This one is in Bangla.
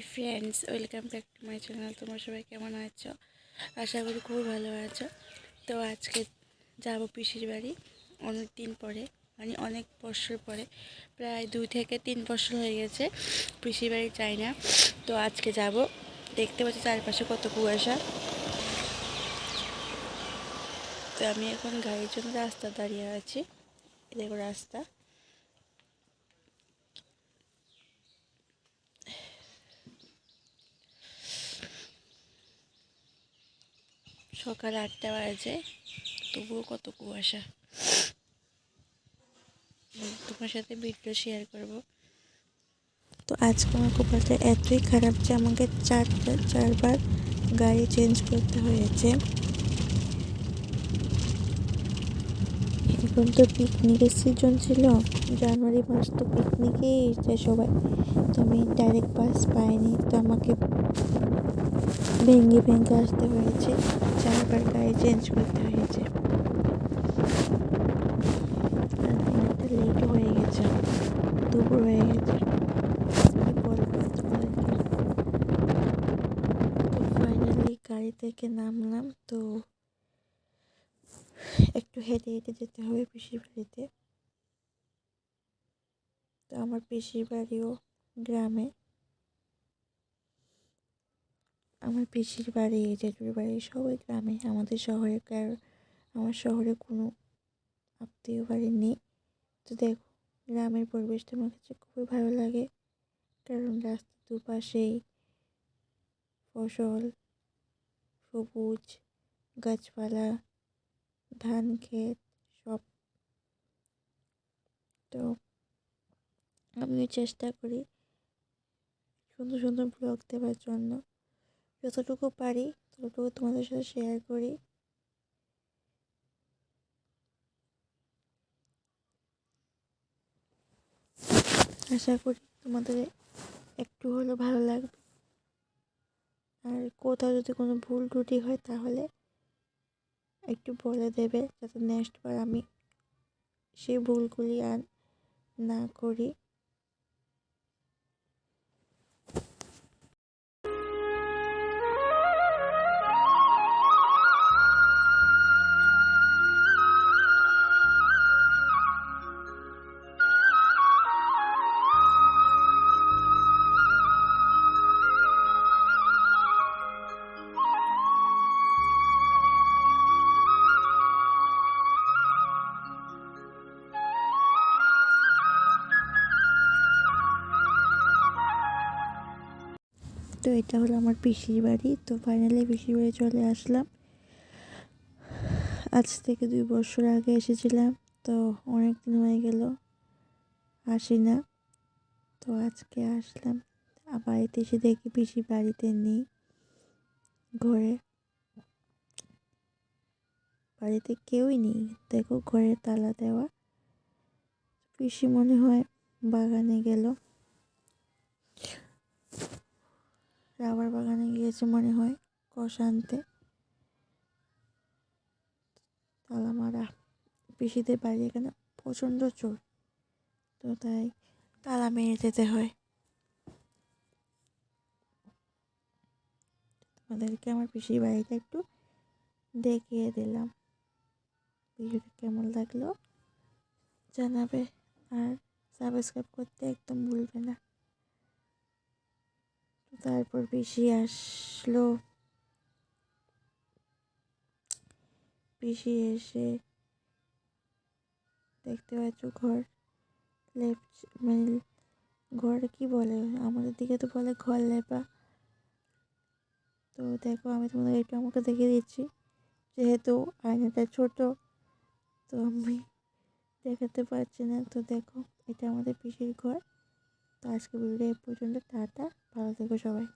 Hi friends welcome back to my channel তোমরা সবাই কেমন আছো? আশা করি খুব ভালো আছো। তো আজকে যাব পিসির বাড়ি অনেক দিন পরে মানে অনেক বছর পরে, প্রায় দুই থেকে তিন বছর হয়ে গেছে পিসির বাড়ি যাই না। তো আজকে যাব। দেখতে পাচ্ছি চারপাশে কত কুয়াশা। তো আমি এখন গাড়ির জন্য রাস্তা দাঁড়িয়ে আছি। দেখো রাস্তা। সকাল আটটা বাজে, তবুও কত কুয়াশা। তোমার সাথে ভিডিও শেয়ার করব। তো আজকে আমার কপালটা এতই খারাপ যে আমাকে চারটা, চারবার গাড়ি চেঞ্জ করতে হয়েছে। এখন তো পিকনিকের সিজন ছিল, জানুয়ারি মাস তো পিকনিকেই এসছে সবাই। তো আমি ডাইরেক্ট বাস পাইনি, তো আমাকে ভেঙে ভেঙে আসতে হয়েছে। চারবার গাড়ি চেঞ্জ করতে হয়েছে। অনেকটা লেট হয়ে গেছে। দুপুর হয়ে গেছে। তো গাড়ি থেকে নামলাম, তো একটু হেঁটে হেঁটে যেতে হবে পিসির বাড়িতে। তো আমার পিসির বাড়িও গ্রামে। আমার পিসির বাড়ি, জেঠুর বাড়ি, সবাই গ্রামে, আমাদের শহরে আমার শহরে কোনো আত্মীয় বাড়ি নেই। তো দেখো, গ্রামের পরিবেশটা আমার কাছে খুবই ভালো লাগে। কারণ রাস্তার দুপাশেই ফসল, সবুজ, গাছপালা, ধান, ক্ষেত, সব। তো আমিও চেষ্টা করি সুন্দর সুন্দর ব্লগ দেওয়ার জন্য। যতটুকু পারি, ততটুকু তোমাদের সাথে শেয়ার করি। আশা করি তোমাদের একটু হলেও ভালো লাগবে। আর কোথাও যদি কোনো ভুল ত্রুটি হয়, তাহলে একটু বলে দেবে যাতে নেক্সট বার আমি সেই ভুলগুলি আর না করি। তো এটা হলো আমার পিসির বাড়ি। তো ফাইনালি পিসির বাড়ি চলে আসলাম। আজ থেকে দুই বছর আগে এসেছিলাম। তো অনেক দিন হয়ে গেল, আসি না। তো আজকে আসলাম। বাড়িতে এসে দেখি পিসি বাড়িতে নেই ঘরে। বাড়িতে কেউই নেই। দেখো ঘরে তালা দেওয়া। পিসি মনে হয় বাগানে গেল। রাবার বাগানে গিয়েছে মনে হয় কষ আনতে তালা মারা পিসিদের বাড়ি এখানে প্রচণ্ড চোর তো তাই তালা মেরে যেতে হয়। তোমাদেরকে আমার পিসির বাড়িটা একটু দেখিয়ে দিলাম। কেমন লাগল জানাবে আর সাবস্ক্রাইব করতে একদম ভুলবে না তো তারপর পিসি আসলো। পিসি এসে দেখতে পাচ্ছ ঘর লেফট মানে ঘর কি বলে? আমাদের দিকে তো বলে ঘর লেপা। তো দেখো আমি তোমাদের একটু আমাকে দেখিয়ে দিচ্ছি, যেহেতু আয়নাটা ছোট, তো আমি দেখাতে পারছি না। তো দেখো, এটা আমাদের পিসির ঘর। তো আজকে ভিডিও এ পর্যন্ত, টাটা, ভালো থেকো সবাই।